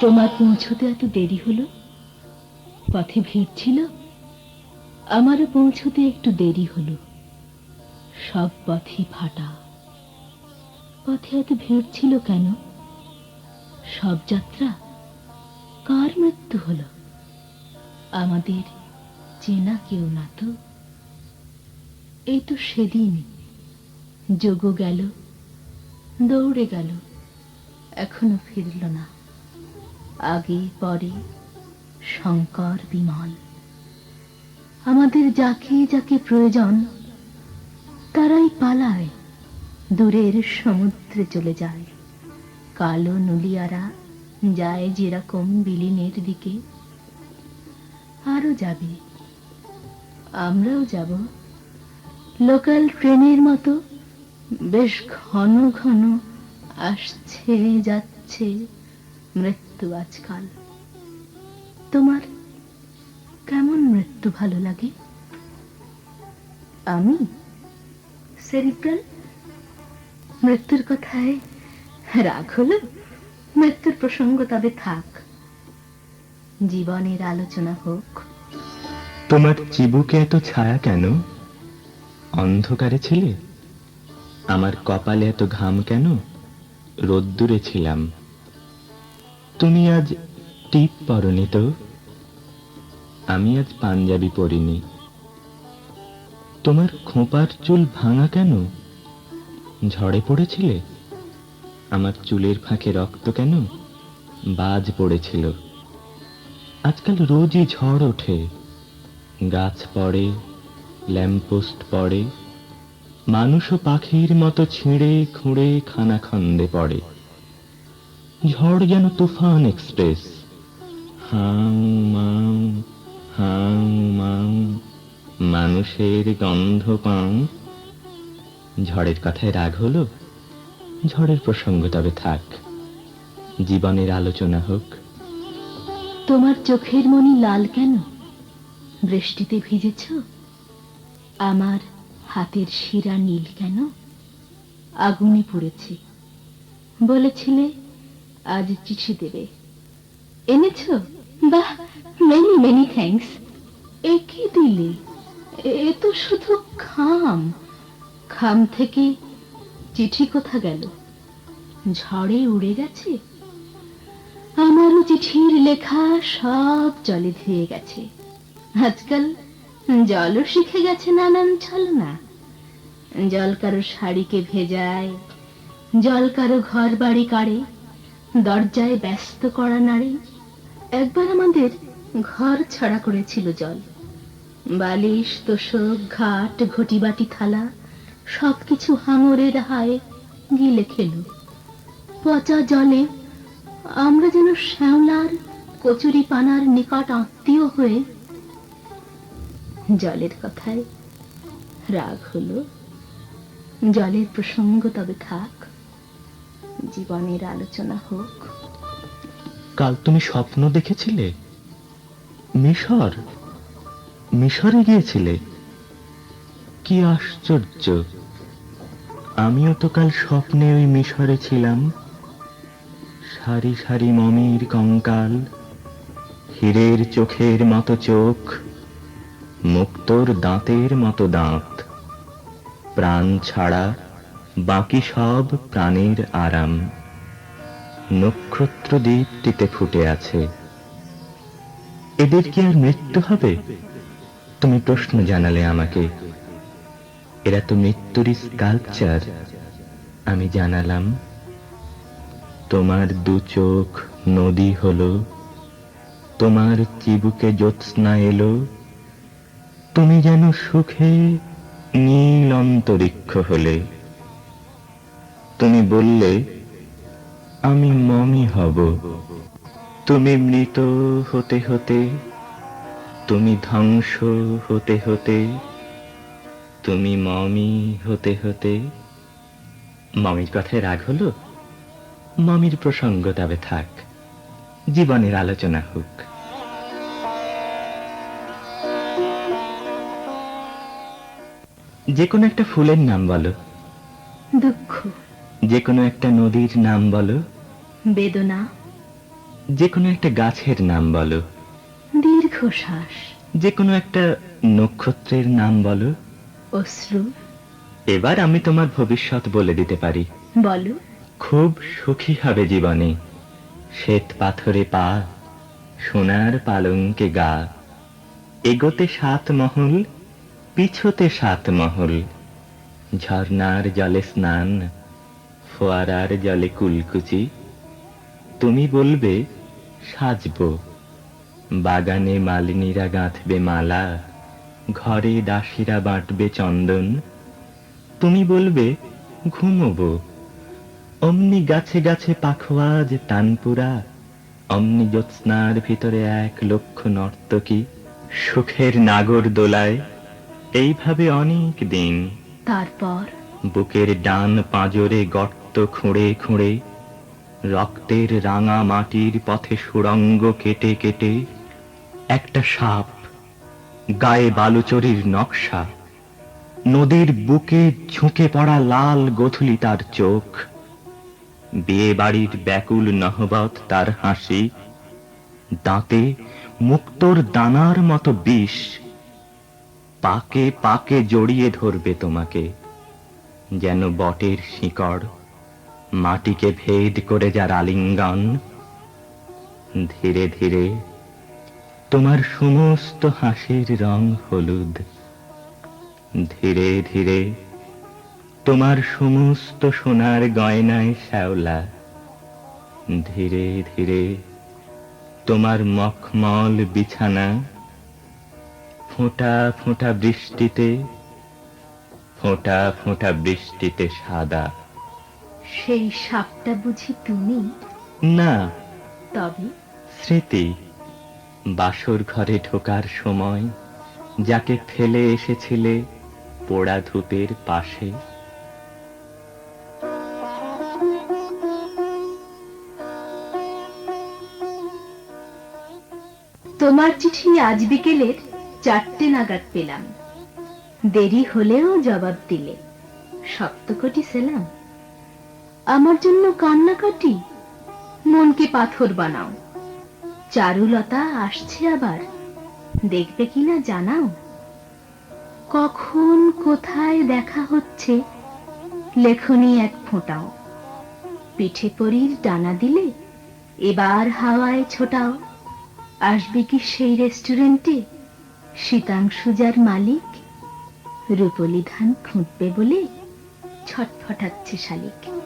তোমার পৌঁছতে এত দেরি হলো? পথে ভিড় ছিল। আমারও পৌঁছতে একটু দেরি হলো। সব পথই ফাটা। পথে এত ভিড় ছিল কেন? সব যাত্রা কার মৃত্যু হলো? আমাদের চেনা কেউ না তো? এই তো সেদিন। যোগ গেল, দৌড়ে গেল, এখনও ফিরল না। আগে পরে শঙ্কর বিমল। আমাদের যাকে যাকে প্রয়োজন, তারাই পালায়, দূরের সমুদ্রে চলে যায়। কালো নুলিয়ারা যায় যেরকম বিলীনের দিকে। আরও যাবে, আমরাও যাব। লোকাল ট্রেনের মতো বেশ ঘন ঘন আসছে, যাচ্ছে, মৃত্যু আজকাল। তোমার কেমন মৃত্যু ভালো লাগে? আমি? সেরিব্রাল মৃত্যুর কথায় রাগ হলো? মৃত্যুর প্রসঙ্গ তবে থাক। জীবনের আলোচনা হোক। তোমার চিবুকে এত ছায়া কেন? অন্ধকারে ছিলে? আমার কপালে এত ঘাম কেন? রোদ্দুরে ছিলাম। তুমি আজ টিপ পরনি তো? আমি আজ পাঞ্জাবি পরিনি। তোমার খোঁপার চুল ভাঙা কেন? ঝড়ে পড়েছিলে? আমার চুলের ফাঁকে রক্ত কেন? বাজ পড়েছিল। আজকাল রোজই ঝড় ওঠে। গাছ পড়ে ল্যাম্পোস্ট পড়ে মানুষ ও পাখির মতো ছিঁড়ে খুঁড়ে খানাখন্দে পড়ে। ঝড় যেন তুফান এক্সপ্রেস হাউ মাউ হাউ মাউ মানুষের গন্ধ পাও ঝড়ের কথায় রাগ হলো? ঝড়ের প্রসঙ্গ তবে থাক। জীবনের আলোচনা হোক। তোমার চোখের মনি লাল কেন? বৃষ্টিতে ভিজেছ? আমার হাতের শিরা নীল কেন? আগুনে পড়েছে। বলেছিলে আজ চিঠি দেবে। এনেছ? বাহ মেনি মেনি থ্যাঙ্কস এ কি দিলে? এ তো শুধু খাম। খাম থেকে চিঠি কোথা গেল? ঝড়ে উড়ে গেছে? আমারও চিঠির লেখা সব জলে ধুয়ে গেছে। আজকাল জলও শিখে গেছে নানান ছলনা। জল কারও শাড়িকে ভেজায়, জল কারও ঘর বাড়ি কাড়ে দরজায় ব্যস্ত করা নাড়ে একবার আমাদের ঘর ছাড়া করেছিল জল। বালিশ, তোষক, ঘাট ঘটি বাটি থালা, সবকিছু হাঙরের হায় গিলে খেলো। পচা জলে আমরা যেন শ্যাওলার, কচুরি পানার নিকট আত্মীয় হয়ে জলের কথায় রাগ হলো। জলের প্রসঙ্গ তবে থাক। জীবনের আলোচনা হোক। কাল তুমি স্বপ্ন দেখেছিলে? মিশর? মিশরে গিয়েছিলে? কি আশ্চর্য। আমিও তো কাল স্বপ্নে ওই মিশরে ছিলাম। সারি সারি মমির কঙ্কাল, হীরের চোখের মতো চোখ, মুক্তোর দাঁতের মতো দাঁত, প্রাণ ছাড়া বাকি সব প্রাণের আরাম। নক্ষত্র দীপ্তিতে ফুটে আছে। এদের কি আর মৃত্যু হবে? তুমি প্রশ্ন জানালে আমাকে। এরা তো মৃত্যুর স্কাল্পচার আমি জানালাম, তোমার দু চোখ নদী হলো। তোমার চিবুকে জ্যোৎস্না এলো। তুমি যেন সুখে নীল অন্তরিক্ষ হলে। তুমি বললে আমি মমি হব। তুমি মৃত হতে হতে তুমি ধ্বংস হতে হতে তুমি মমি হতে হতে। মমির কথায় রাগ হলো? মমির প্রসঙ্গ তবে থাক জীবনের আলোচনা হোক। যে কোনো একটা ফুলের নাম বলো। দুঃখ। যে কোনো একটা নদীর নাম বলো। বেদনা। যে কোনো একটা গাছের নাম বলো। দীর্ঘশ্বাস। যে কোনো একটা নক্ষত্রের নাম বলো। অশ্রু। এবার আমি তোমার ভবিষ্যৎ বলে দিতে পারি। বলো। খুব সুখী হবে জীবনে। শ্বেত পাথরে পা সোনার পালঙ্কে গা। এগোতে সাত মহল পিছতে সাত মহল। ঝর্ণার জলে স্নান ফোয়ারার জলে কুলকুচি। তুমি বলবে সাজবো। বাগানে মালিনীরা গাঁথবে মালা ঘরে দাসীরা বাঁটবে চন্দন। তুমি বলবে ঘুমোবো। অমনি গাছে গাছে পাখোয়াজ তানপুরা অমনি জ্যোৎস্নার ভিতরে এক লক্ষ নর্তকী সুখের নাগর দোলায়। এইভাবে অনেক দিন তারপর? বুকের ডান পাঁজরে গর্ত খুঁড়ে খুঁড়ে, রক্তের রাঙা মাটির পথে সুড়ঙ্গ কেটে কেটে, একটা সাপ, গায়ে বালুচরির নকশা, নদীর বুকে ঝুঁকে পড়া লাল গধুলি তার চোখ, বিয়ে বাড়ির ব্যাকুল নহবত তার হাসি, দাঁতে মুক্তোর দানার মতো বিষ, পাকে পাকে জড়িয়ে ধরবে তোমাকে, যেন বটের শিকড়। মাটিকে ভেদ করে যার আলিঙ্গন, ধীরে ধীরে তোমার সমস্ত হাসির রং হলুদ। ধীরে ধীরে তোমার সমস্ত সোনার গয়নায় শ্যাওলা। ধীরে ধীরে তোমার মখমল বিছানা, ফোঁটা ফোঁটা বৃষ্টিতে, ফোঁটা ফোঁটা বৃষ্টিতে সাদা। সেই সাপটা বুঝি তুমি? না। তবে? স্মৃতি বাসর ঘরে ঢোকার সময় যাকে ফেলে এসেছিলে পোড়া ধূপের পাশে। তোমার চিঠি আজ বিকেলের চারটে নাগাদ পেলাম। দেরি হলেও জবাব দিলে। সপ্তকটি সেলাম। আমার জন্য কান্নাকাটি? মনকে পাথর বানাও। চারুলতা আসছে আবার। দেখবে কিনা জানাও। কখন কোথায় দেখা হচ্ছে, লেখনি এক ফোঁটাও। পিঠে পরির ডানা দিলে এবার হাওয়ায় ছোটাও। আসবে কি সেই রেস্টুরেন্টে শীতাংশু যার মালিক? রূপলি ধান খুঁটবে বলে ছটফটাচ্ছে শালিক।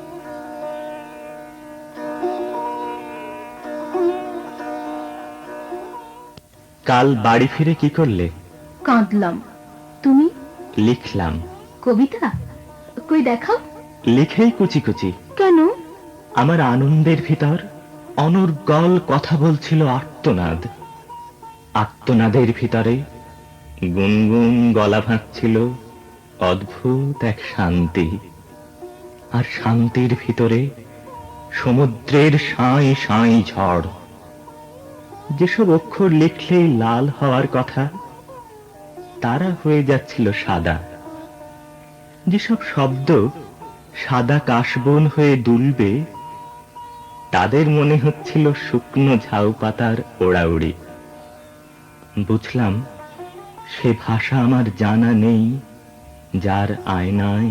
কাল বাড়ি ফিরে কি করলে? কাঁদলাম। তুমি? লিখলাম। কবিতা? কই দেখাও। লিখেই কুচি কুচি। কেন? আমার আনন্দের ভিতর অনর্গল কথা বলছিল আর্তনাদ। আত্মনাদের ভিতরে গুনগুন গলা ভাঙছিল অদ্ভুত এক শান্তি। আর শান্তির ভিতরে সমুদ্রের সাঁই সাঁই ঝড়। যেসব অক্ষর লিখলেই লাল হওয়ার কথা তারা হয়ে যাচ্ছিল সাদা। যেসব শব্দ সাদা কাশবন হয়ে দুলবে তাদের মনে হচ্ছিল শুকনো ঝাউ পাতার ওড়াউড়ি। বুঝলাম সে ভাষা আমার জানা নেই যার আয়নায়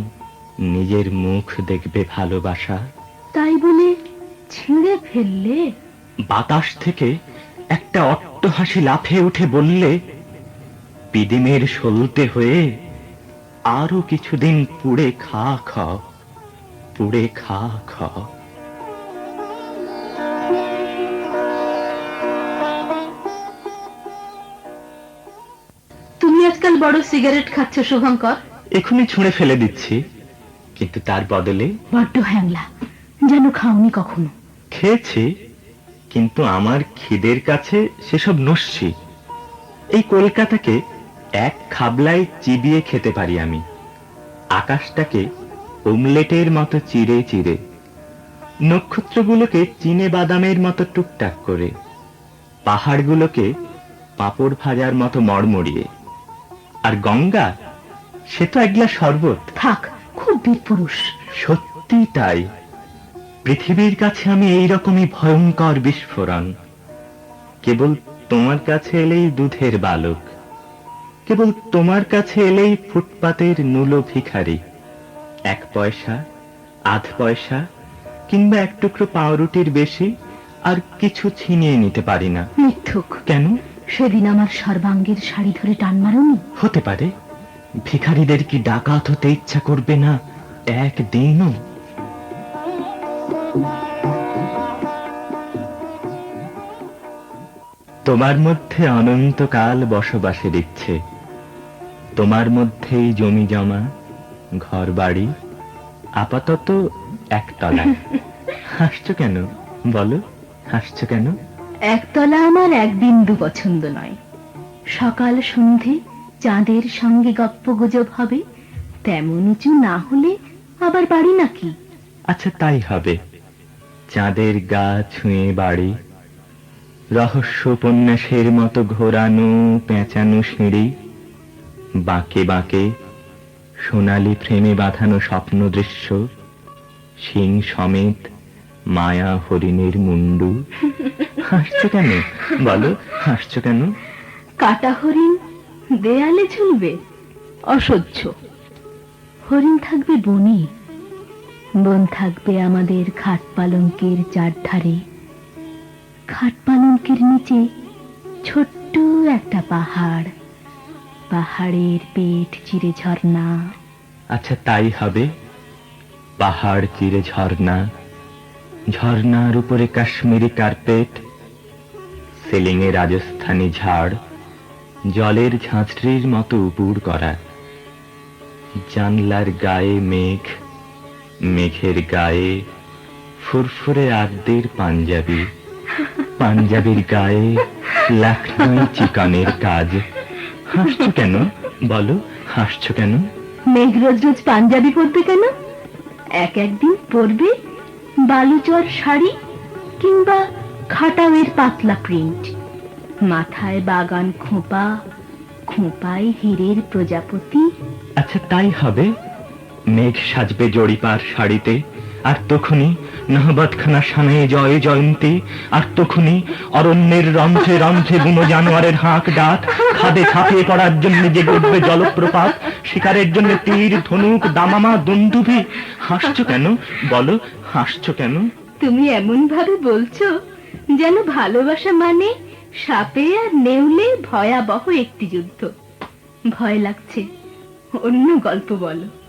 নিজের মুখ দেখবে ভালোবাসা। তাই বলে ছিঁড়ে ফেললে? বাতাস থেকে একটা অট্টহাসি লাফে উঠে বললে পিদিমের সলতে হয়ে আরও কিছুদিন পুড়ে খা খ পুড়ে খা খ তুমি আজকাল বড় সিগারেট খাচ্ছ শুভঙ্কর। এখনই ছুঁড়ে ফেলে দিচ্ছি কিন্তু তার বদলে বড্ড হ্যাংলা। যেন খাওনি কখনো। খেয়েছি কিন্তু আমার খিদের কাছে সেসব নস্যি। এই কলকাতাকে এক খাবলায় চিবিয়ে খেতে পারি আমি। আকাশটাকে ওমলেটের মতো চিরে চিরে নক্ষত্রগুলোকে চিনে বাদামের মতো টুকটাক করে পাহাড়গুলোকে পাঁপড় ভাজার মতো মড়মড়িয়ে। আর গঙ্গা সে তো এক গ্লাস শরবত। থাক খুব বীর পুরুষ সত্যি তাই। পৃথিবীর কাছে আমি এই রকমই ভয়ঙ্কর বিস্ফোরণ। কেবল তোমার কাছে এলেই দুধের বালক। কেবল তোমার কাছে এলেই ফুটপাতের নুলো ভিখারি। এক পয়সা আধ পয়সা কিংবা এক টুকরো পাউরুটির বেশি আর কিছু ছিনিয়ে নিতে পারি না। মিথ্যুক। কেন? সেদিন আমার সর্বাঙ্গের শাড়ি ধরে টান মারুনি? হতে পারে। ভিখারিদের কি ডাকাত হতে ইচ্ছা করবে না? একদিনও তোমার মধ্যে অনন্তকাল বসবাসের ইচ্ছে। তোমার মধ্যেই জমি জমা ঘর বাড়ি আপাতত একতলা। হাসছো কেন? বলো হাসছো কেন? একতলা আমার এক বিন্দু পছন্দ নয়। সকাল সন্ধে চাঁদের সঙ্গে গপ্প গুজব হবে তেমন উঁচু না হলে আবার বাড়ি নাকি? আচ্ছা তাই হবে। চাঁদের গা ছুঁয়ে বাড়ি। রহস্য উপন্যাসের মতো ঘোরানো পেঁচানো সিঁড়ি। বাঁকে বাঁকে সোনালি ফ্রেমে বাঁধানো স্বপ্ন দৃশ্য। সিং সমেত মায়া হরিণের মুন্ডু। হাসছো কেন? বলো, হাসছো কেন? কাটা হরিণ দেয়ালে ঝুলবে, অসহ্য। হরিণ থাকবে বনে। বন থাকবে আমাদের খাট পালঙ্কের চারধারে। খাট পালঙ্কের নিচে ছোট্ট একটা পাহাড়। পাহাড়ের পেট চিরে ঝর্ণা। আচ্ছা তাই হবে। পাহাড় চিরে ঝর্ণা। ঝর্ণার উপরে কাশ্মীরি কার্পেট সিলিং এ রাজস্থানী ঝাড়, জলের ঝাঁঝরির মতো উপুর করা। জানলার গায়ে মেঘ মেঘের গায়ে ফুরফুরে আর্দের পাঞ্জাবি। পাঞ্জাবির গায়ে লাখনৌ চিকনের কাজ। হাসছো কেন? বলো হাসছো কেন? মেঘ রোজ রোজ পাঞ্জাবি পরবে কেন? এক একদিন পরবে বালুচর শাড়ি কিংবা খাটাওয়ের পাতলা প্রিন্ট মাথায় বাগান খোঁপা খোঁপায় হীরের প্রজাপতি। আচ্ছা তাই হবে? মেঘ সাজবে জড়িপার শাড়িতে, আর তখনই নহবতখানা সানায়ে জয় জয়ন্তী, আর তখনই অরণ্যের রন্ধ্রে রন্ধ্রে বুনো জানোয়ারের হাঁক ডাক, খাদে ঝাঁপিয়ে পড়ার জন্য যে উঠবে জলপ্রপাত, শিকারের জন্য তীর, ধনুক, দামামা দুন্দুভি হাসছো কেন? বলো, হাসছো কেন? তুমি এমন ভাবে বলছো যেন ভালোবাসা মানে সাপে আর নেউলে ভয়াবহ একটি যুদ্ধ। ভয় লাগছে। অন্য গল্প বলো।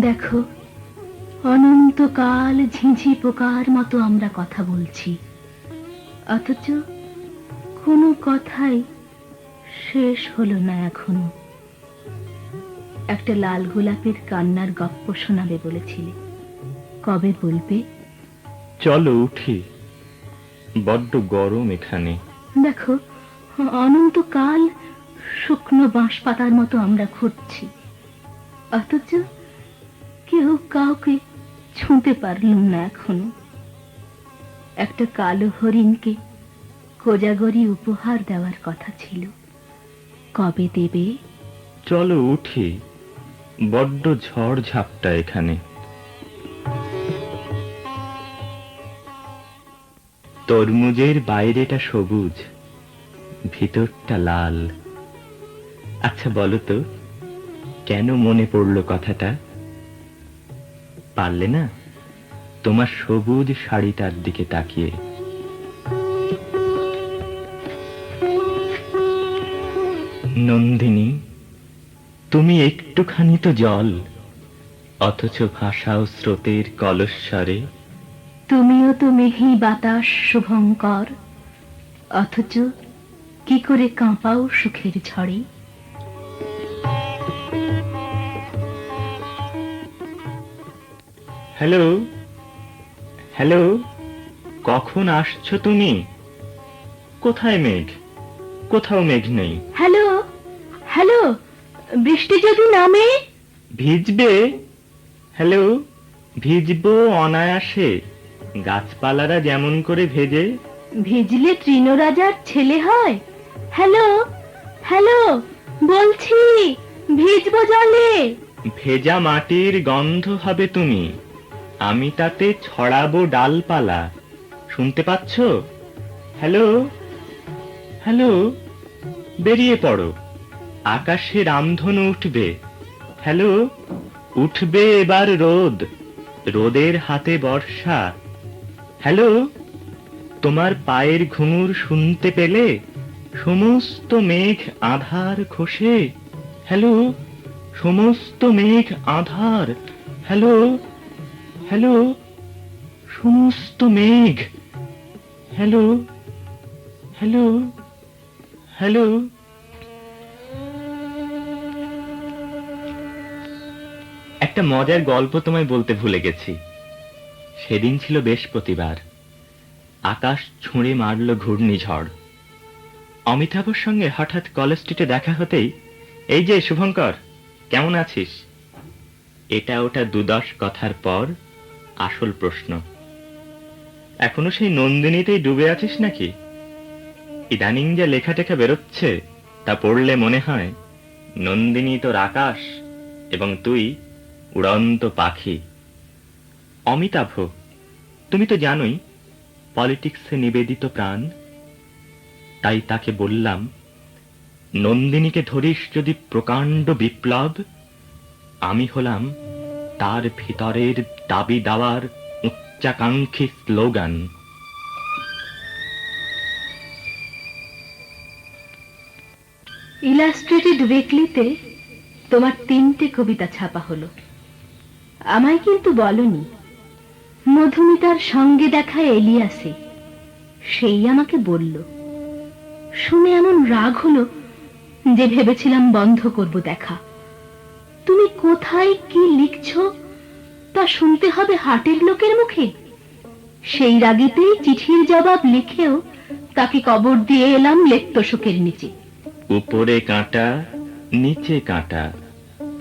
দেখো অনন্তকাল ঝিঝি পোকার মতো আমরা কথা বলছি। অথচ কোনো কথাই শেষ হলো না এখনও। একটা লাল গোলাপের কান্নার গপ্প শোনাবে বলেছিলে। কবে বলবে? চলো উঠি। বড্ড গরম এখানে। দেখো অনন্তকাল শুকনো বাঁশ পাতার মতো আমরা ঘুরছি। অথচ কেউ কাউকে ছুঁতে পারলুম না এখনও। একটা কালো হরিণকে কোজাগরি উপহার দেওয়ার কথা ছিল। কবে দেবে? চলো উঠি। বড্ড ঝড় ঝাপটা এখানে। তরমুজের বাইরেটা সবুজ, ভিতরটা লাল। আচ্ছা বলো তো, কেন মনে পড়ল কথাটা? পারলে না, তোমার সবুজ শাড়িটার দিকে তাকিয়ে। নন্দিনী, তুমি একটুখানি তো জল, অথচ ভাষা ও স্রোতের কলস্বরে। তুমিও তো মেহি বাতাস শুভঙ্কর, অথচ কি করে কাঁপাও সুখের ঝড়ে। হ্যালো? হ্যালো? কখন আসছো তুমি? কোথায় মেঘ? কোথাও মেঘ নেই। হ্যালো? হ্যালো? বৃষ্টি যদি নামে? ভিজবে? হ্যালো? ভিজবো অনায়াসে। গাছপালারা যেমন করে ভেজে। ভিজলে তৃণরাজার ছেলে হয়। হ্যালো? হ্যালো? বলছি ভিজবো জলে। ভেজা মাটির গন্ধ হবে তুমি। আমি তাতে ছড়াবো ডালপালা। শুনতে পাচ্ছ? হ্যালো? হ্যালো? বেরিয়ে পড়ো। আকাশে রামধনু উঠবে। হ্যালো? উঠবে এবার রোদ। রোদের হাতে বর্ষা। হ্যালো? তোমার পায়ের ঘুঙুর শুনতে পেলে? সমস্ত মেঘ আধার খসে হ্যালো? সমস্ত মেঘ আধার। হ্যালো? হ্যালো, সমস্ত মেঘ। Hello hello hello. একটা মজার গল্প তোমায় বলতে ভুলে গেছি। সেদিন ছিল বৃহস্পতিবার। আকাশ ছুঁড়ে মারল ঘূর্ণিঝড়। অমিতাভর সঙ্গে হঠাৎ কলেজ স্ট্রিটে দেখা হতেই, এই যে, শুভঙ্কর, কেমন আছিস? এটা ওটা দুদশ কথার পর আসল প্রশ্ন। এখনও সেই নন্দিনীতেই ডুবে আছিস নাকি? ইদানিং যে লেখা টেখা বেরোচ্ছে, তা পড়লে মনে হয় নন্দিনী তোর আকাশ এবং তুই উড়ন্ত পাখি। অমিতাভ, তুমি তো জানোই পলিটিক্সে নিবেদিত প্রাণ। তাই তাকে বললাম, নন্দিনীকে ধরিস যদি প্রকাণ্ড বিপ্লব, আমি হলাম তার ভিতরের দাবি দাওয়ার উচ্চাকাঙ্ক্ষী স্লোগান। ইলাস্ট্রেটেড উইকলিতে তোমার তিনটে কবিতা ছাপা হলো। আমায় কিন্তু বলনি, মধুমিতার সঙ্গে দেখা এলিয়াসে, সেই আমাকে বলল। শুনে এমন রাগ হলো যে ভেবেছিলাম বন্ধ করব দেখা। তুমি কোথায় কি লিখছো, তা শুনতে হবে হাটের লোকের মুখে। সেই রাগিতেই চিঠির জবাব লিখেও তাকে কবর দিয়ে এলাম লেপ্তশোকের নিচে। উপরে কাঁটা, নিচে কাঁটা,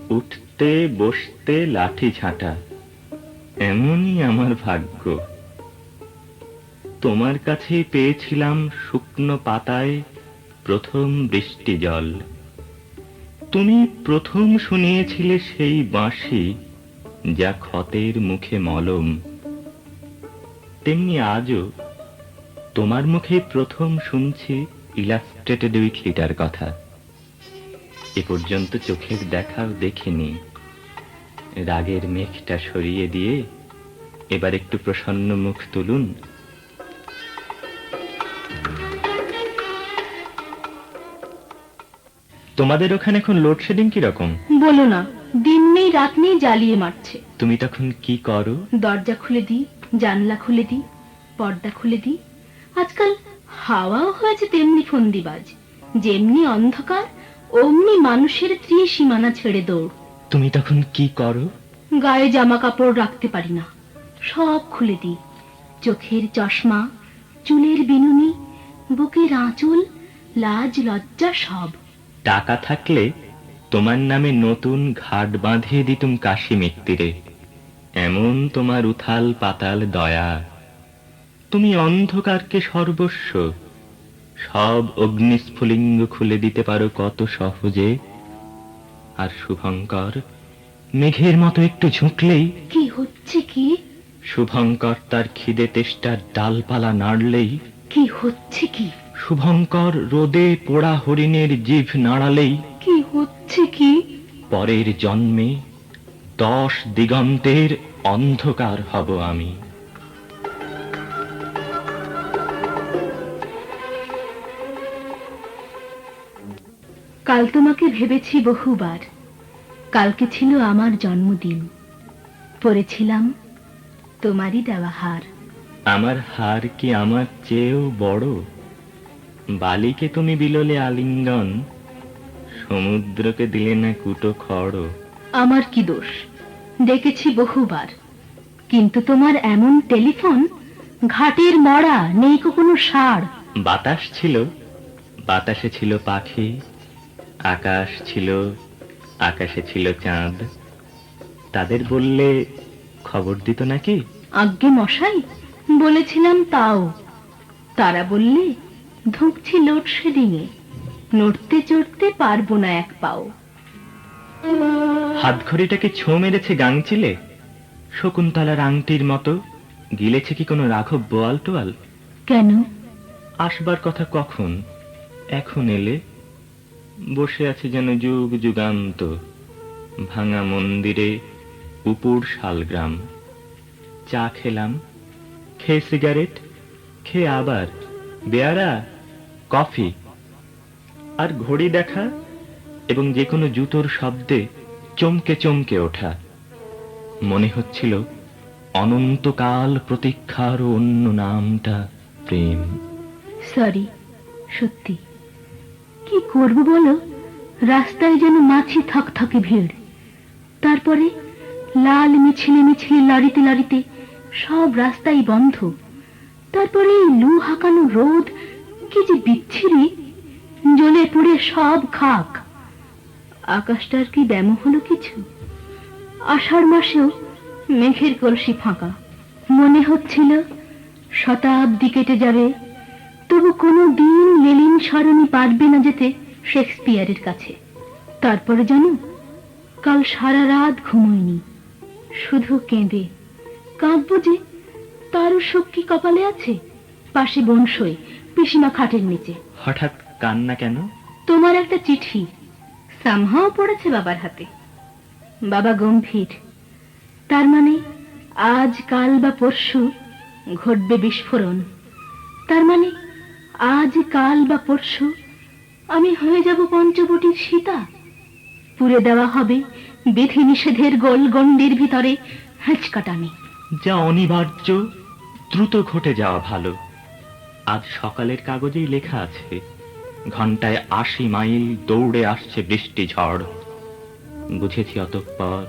উঠতে, বসতে, লাঠি ঝাঁটা এমনই আমার ভাগ্য। তোমার কাছে পেয়েছিলাম শুকনো পাতায় প্রথম বৃষ্টি জল। তুমি প্রথম শুনিয়েছিলে সেই বাঁশি যা ক্ষতের মুখে মলম। তেমনি আজও তোমার মুখে প্রথম শুনছি ইলাস্ট্রেটেড উইকলিটার কথা। এ পর্যন্ত চোখের দেখাও দেখিনি। রাগের মেঘটা সরিয়ে দিয়ে এবার একটু প্রসন্ন মুখ তুলুন। তোমাদের ওখানে এখন লোডশেডিং কীরকম? বলো না দিন নেই রাত নেই জ্বালিয়ে মারছে। তুমি তখন কি করো? দরজা খুলে দিই জানলা খুলে দিই পর্দা খুলে দিই। আজকাল হাওয়াও হয়েছে তেমনি ফন্দিবাজ। যেমনি অন্ধকার অমনি মানুষের ত্রিসীমানা ছেড়ে দৌড়। তুমি তখন কি করো? গায়ে জামা কাপড় রাখতে পারি না। সব খুলে দিই। চোখের চশমা চুলের বিনুনি বুকের আঁচল লাজ লজ্জা সব। টাকা থাকলে তোমার নামে নতুন ঘাট বাঁধিয়ে দিতুম কাশি মিত্তিরে। এমন তোমার উথাল পাতাল দয়া। তুমি অন্ধকারকে সর্বস্ব। সব অগ্নিস্ফুলিঙ্গ খুলে দিতে পারো কত সহজে। আর শুভঙ্কর মেঘের মতো একটু ঝুঁকলেই কি হচ্ছে কি? শুভঙ্কর তার খিদে তেষ্টার ডালপালা নাড়লেই কি হচ্ছে কি? শুভঙ্কর রোদে পোড়া হরিণের জিভ নাড়ালেই কি হচ্ছে কি? পরের জন্মে দশ দিগন্তের অন্ধকার হব আমি। কাল তোমাকে ভেবেছি বহুবার। কালকে ছিল আমার জন্মদিন? পরেছিলাম তোমারই দেওয়া হার। আমার হার কি আমার চেয়েও বড়? বালিকে তুমি বিললে আলিঙ্গন সমুদ্রকে দিলে না কুটো খড়। আমার কি দোষ? ডেকেছি বহুবার। কিন্তু তোমার এমন টেলিফোন ঘাটের মরা নেই কোনো সার। বাতাস ছিল বাতাসে ছিল পাখি আকাশ ছিল আকাশে ছিল চাঁদ। তাদের বললে খবর দিত নাকি? আজ্ঞে মশাই বলেছিলাম তাও। তারা বললে ধুঁকছি লোডশেডিং এ নড়তে চড়তে পারব না এক পাও। হাত ঘড়িটাকে ছো মেরেছে গাংচিলে শকুন্তলার আংটির মতো গিলেছে কি কোনো রাঘব বোয়াল টোয়াল? কেন? আসবার কথা কখন? এখন এলে বসে আছে যেন যুগ যুগান্ত ভাঙা মন্দিরে উপুর শালগ্রাম। চা খেলাম খেয়ে সিগারেট খেয়ে আবার বেয়ারা কফি আর ঘড়ি দেখা এবং যে কোনো জুতোর শব্দে চমকে চমকে ওঠা। মনে হচ্ছিল অনন্তকাল প্রতীক্ষার অন্য নামটা প্রেম। সরি, সত্যি। কি করব বলো? রাস্তায় যেন মাছি থকথকে ভিড়। তারপরে লাল মিছিলে মিছিলে লড়িতে লড়িতে সব রাস্তাই বন্ধ। তারপরে লু হাঁকানো রোদ কি যে বিচ্ছিরি জ্বলে পুড়ে সব খাক। আকাশটার কি ব্যামো হলো কিছু? আষাঢ় মাসেও মেঘের কলসি ফাঁকা। মনে হচ্ছিল শতাব্দী কেটে যাবে, তবু কোনো দিন লেলিন পারবে না যেতে শেক্সপিয়ারের কাছে। তারপরে জানো, কাল সারা রাত ঘুমোয়নি, শুধু কেঁদে। কাঁদবো যে তারও শক্তি কপালে আছে? পাশে বনসই পিসিমা খাটের নিচে। হঠাৎ কান্না কেন? তোমার একটা চিঠি। সামহাও পড়েছে বাবার হাতে। বাবা গম্ভীর। তার মানে আজ কাল বা পরশু ঘটবে বিস্ফোরণ। তার মানে আজ কাল বা পরশু আমি হয়ে যাব পঞ্চবটির সীতা। পুরে দেওয়া হবে বিধি নিষেধের গোল গণ্ডির ভিতরে হেঁচকাটামি। যা অনিবার্য দ্রুত ঘটে যাওয়া ভালো। আজ সকালের কাগজেই লেখা আছে, ঘন্টায় আশি মাইল দৌড়ে আসছে বৃষ্টি ঝড়। বুঝেছি অতঃপর,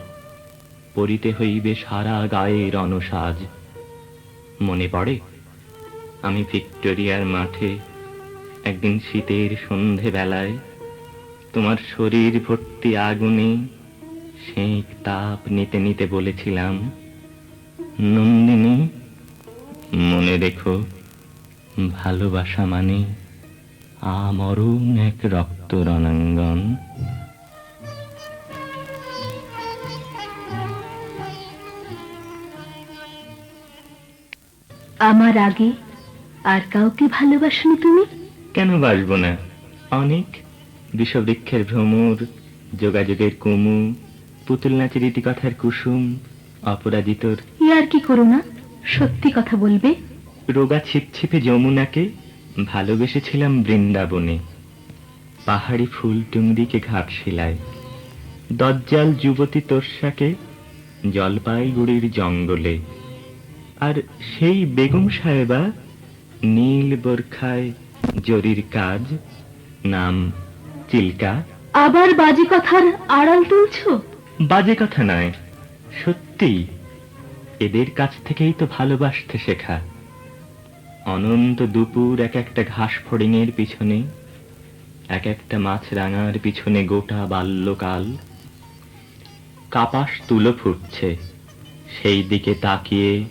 পরিতে হইবে সারা গায়ের অনসাজ। মনে পড়ে, আমি ভিক্টোরিয়ার মাঠে একদিন শীতের সন্ধে বেলায় তোমার শরীর ভর্তি আগুনে সেঁক তাপ নিতে নিতে বলেছিলাম, নন্দিনী, মনে রেখো। ভালোবাসা মানে আমরণ এক রক্ত রণাঙ্গন। আমার আগে আর কাউকে ভালোবাসনি তুমি? কেন বাসবো না? অনেক বিষবৃক্ষের ভ্রমর যোগাযোগের কুমু পুতুল নাচের ইতিকথার কুসুম অপরাজিতর। ইয়ার কি করো না? সত্যি কথা বলবে? রোগা ছিপছিপে যমুনাকে ভালোবেসেছিলাম বৃন্দাবনে। পাহাড়ি ফুল টুংরিকে ঘাটশিলায় দজ্জাল যুবতী তোর্সাকে জলপাইগুড়ির জঙ্গলে। আর সেই বেগম সাহেবা নীল বোরখায় জরির কাজ নাম চিল্কা। আবার বাজে কথার আড়াল তুলছো? বাজে কথা নয় সত্যি এদের কাছ থেকেই তো ভালোবাসতে শেখা। অনন্ত দুপুর এক একটা ঘাস ফড়িংয়ের পিছনে, এক একটা মাছ রাঙার পিছনে গোটা বাল্যকাল। কাপাস তুলো ফুটছে, সেই দিকে তাকিয়ে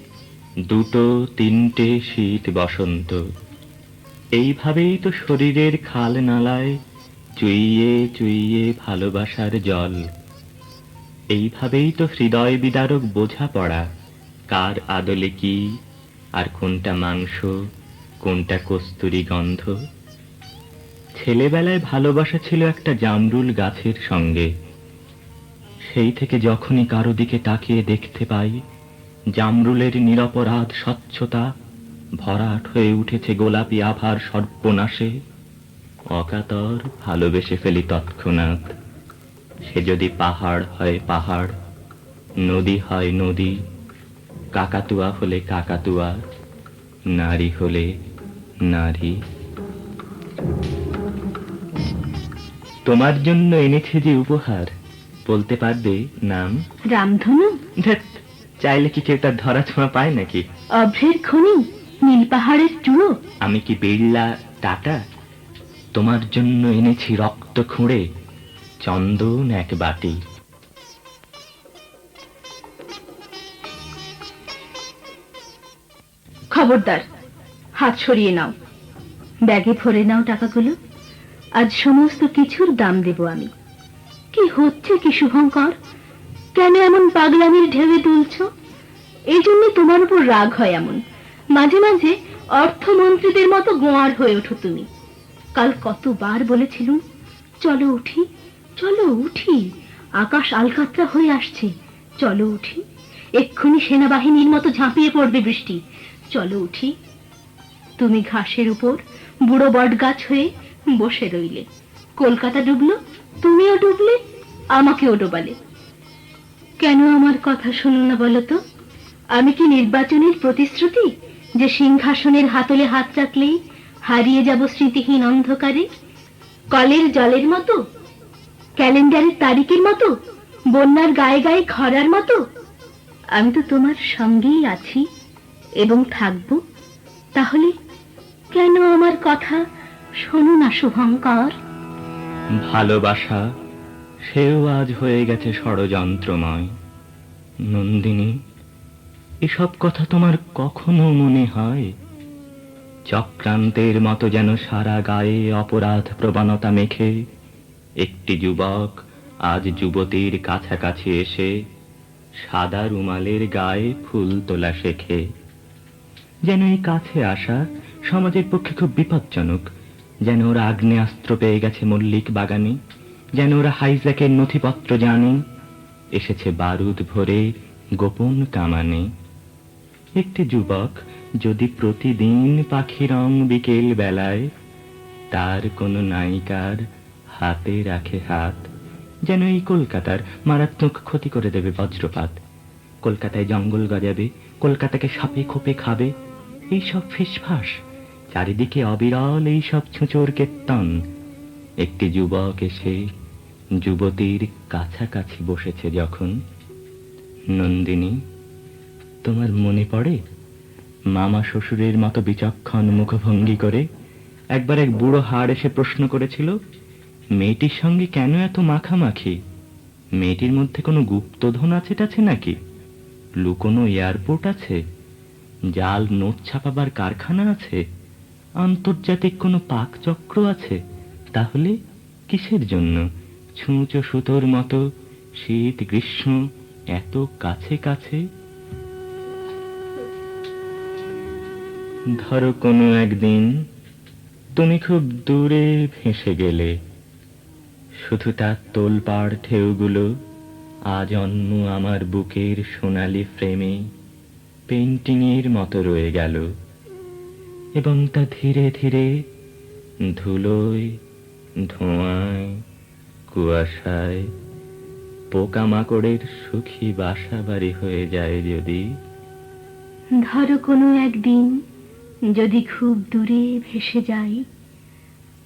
দুটো তিনটে শীত বসন্ত। এইভাবেই তো শরীরের খাল নালায় চুইয়ে চুইয়ে ভালোবাসার জল। এইভাবেই তো হৃদয় বিদারক বোঝা পড়া কার আদলে কি কোনটা মাংস, কোনটা কস্তুরি গন্ধ? ছেলেবেলায় ভালোবাসা ছিল একটা জামরুল গাছের সঙ্গে। সেই থেকে যখনই কারও দিকে তাকিয়ে দেখতে পাই, জামরুলের নিরপরাধ স্বচ্ছতা ভরাট হয়ে উঠেছে গোলাপি আভার সর্বনাশে অকাতর ভালোবেসে ফেলি তৎক্ষণাৎ। সে যদি পাহাড় হয় পাহাড়, নদী হয় নদী কাকাতুয়া হলে কাকাতুয়া নারী হলে নারী। তোমার জন্য এনেছে যে উপহার বলতে পারবে নাম? রামধনু? চাইলে কি কেউ তার ধরা ছোঁয়া পায় নাকি? অভ্রের খনি নীল পাহাড়ের চূড়ো। আমি কি বিড়লা টাটা? তোমার জন্য এনেছি রক্ত খুঁড়ে চন্দন এক বাটি। খবরদার। হাত সরিয়ে নাও। ব্যাগে ভরে নাও টাকাগুলো। আজ সমস্ত কিছুর দাম দেব আমি। কি হচ্ছে কি শুভঙ্কর? কেন এমন পাগলামির ঢেউয়ে তুলছ এই জন্য তোমার উপর রাগ হয় এমন। মাঝে মাঝে অর্থমন্ত্রীদের মতো গোয়ার হয়ে ওঠো তুমি। কাল কতবার বলেছিলুম, চলো উঠি চলো উঠি। আকাশ আলকাতরা হয়ে আসছে, চলো উঠি। এক্ষুনি সেনাবাহিনীর মতো ঝাঁপিয়ে পড়বে বৃষ্টি। চলো উঠি। তুমি ঘাসের উপর বুড়ো বট গাছ হয়ে বসে রইলে। কলকাতা ডুবলো, তুমিও ডুবলে, আমাকেও ডোবালে। কেন আমার কথা শোনো না বলো তো? আমি কি নির্বাচনের প্রতিশ্রুতি যে সিংহাসনের হাতলে হাত রাখলেই হারিয়ে যাব স্মৃতিহীন অন্ধকারে? কলের জলের মতো? ক্যালেন্ডারের তারিখের মতো? বন্যার গায়ে গায়ে খরার মতো? আমি তো তোমার সঙ্গেই আছি। এবং থাকব, তাহলে কেন আমার কথা শোনো না, শুভঙ্কর? ভালোবাসা, সেও আজ হয়ে গেছে ষড়যন্ত্রময়। নন্দিনী, এসব কথা তোমার কখনো মনে হয়? চক্রান্তের মতো যেন সারা গায়ে অপরাধ প্রবণতা মেখে, একটি যুবক আজ যুবতীর কাছাকাছি এসে সাদা রুমালের গায়ে ফুল তোলা শেখে। যেন এই কাছে আসা সমাজের পক্ষে খুব বিপজ্জনক। যেন ওরা আগ্নেয়াস্ত্র পেয়ে গেছে মল্লিক বাগানে। যেন ওরা হাইজ্যাকের নথিপত্র জানে। এসেছে বারুদ ভরে গোপন কামানে। একটি যুবক যদি প্রতিদিন পাখি রং বিকেল বেলায়, তার কোনো নায়িকার হাতে রাখে হাত। যেন এই কলকাতার মারাত্মক ক্ষতি করে দেবে বজ্রপাত। কলকাতায় জঙ্গল গজাবে, কলকাতাকে সাপে খোপে খাবে। এইসব ফিসফাস, চারিদিকে অবিরল এইসব ছুঁচোর কেত্তন একটি যুবক এসে যুবতীর কাছাকাছি বসেছে যখন। নন্দিনী, তোমার মনে পড়ে? মামা শ্বশুরের মতো বিচক্ষণ মুখভঙ্গি করে একবার এক বুড়ো হাড় এসে প্রশ্ন করেছিল, মেয়েটির সঙ্গে কেন এত মাখামাখি? মেয়েটির মধ্যে কোনো গুপ্তধন আছে টাছে নাকি? লুকোনো এয়ারপোর্ট আছে? জাল নোট ছাপাবার কারখানা আছে? আন্তর্জাতিক কোনো পাক চক্র আছে? তাহলে কিসের জন্য? ছুঁচো সুতোর মতো, শীত, গ্রীষ্ম, এত কাছে কাছে? ধরো কোনো একদিন তুমি খুব দূরে ভেসে গেলে। শুধু তার তোলপাড় ঢেউগুলো, আজ অন্য আমার বুকের সোনালি ফ্রেমে। পেন্টিংয়ের মতো রয়ে গেল এবং তা ধীরে ধীরে ধুলোয়, ধোঁয়ায়, কুয়াশায়, পোকামাকড়ের সুখী বাসা বাড়ি হয়ে যায় যদি। ধরো কোনো একদিন যদি খুব দূরে ভেসে যাই,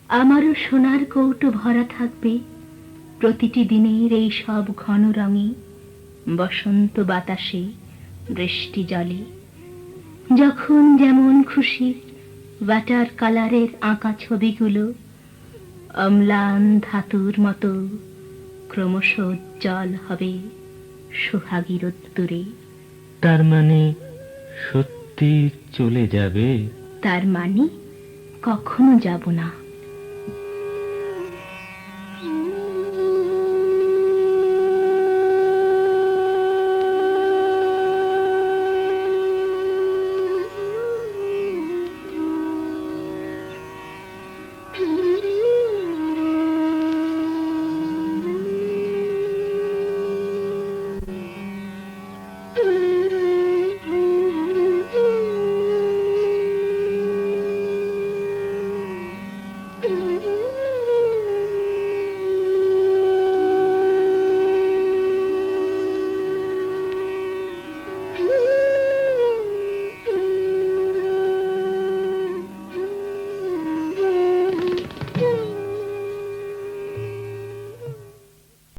আমারও সোনার কৌটো ভরা থাকবে, প্রতিটি দিনের এই সব ঘন রঙে বসন্ত বাতাসে। বৃষ্টি জলে যখন যেমন খুশি ওয়াটার কালারের আঁকা ছবিগুলো অম্লান ধাতুর মতো ক্রমশ উজ্জ্বল হবে সোহাগী রোদ্দুরে তার মানে সত্যি চলে যাবে? তার মানে কখনো যাব না।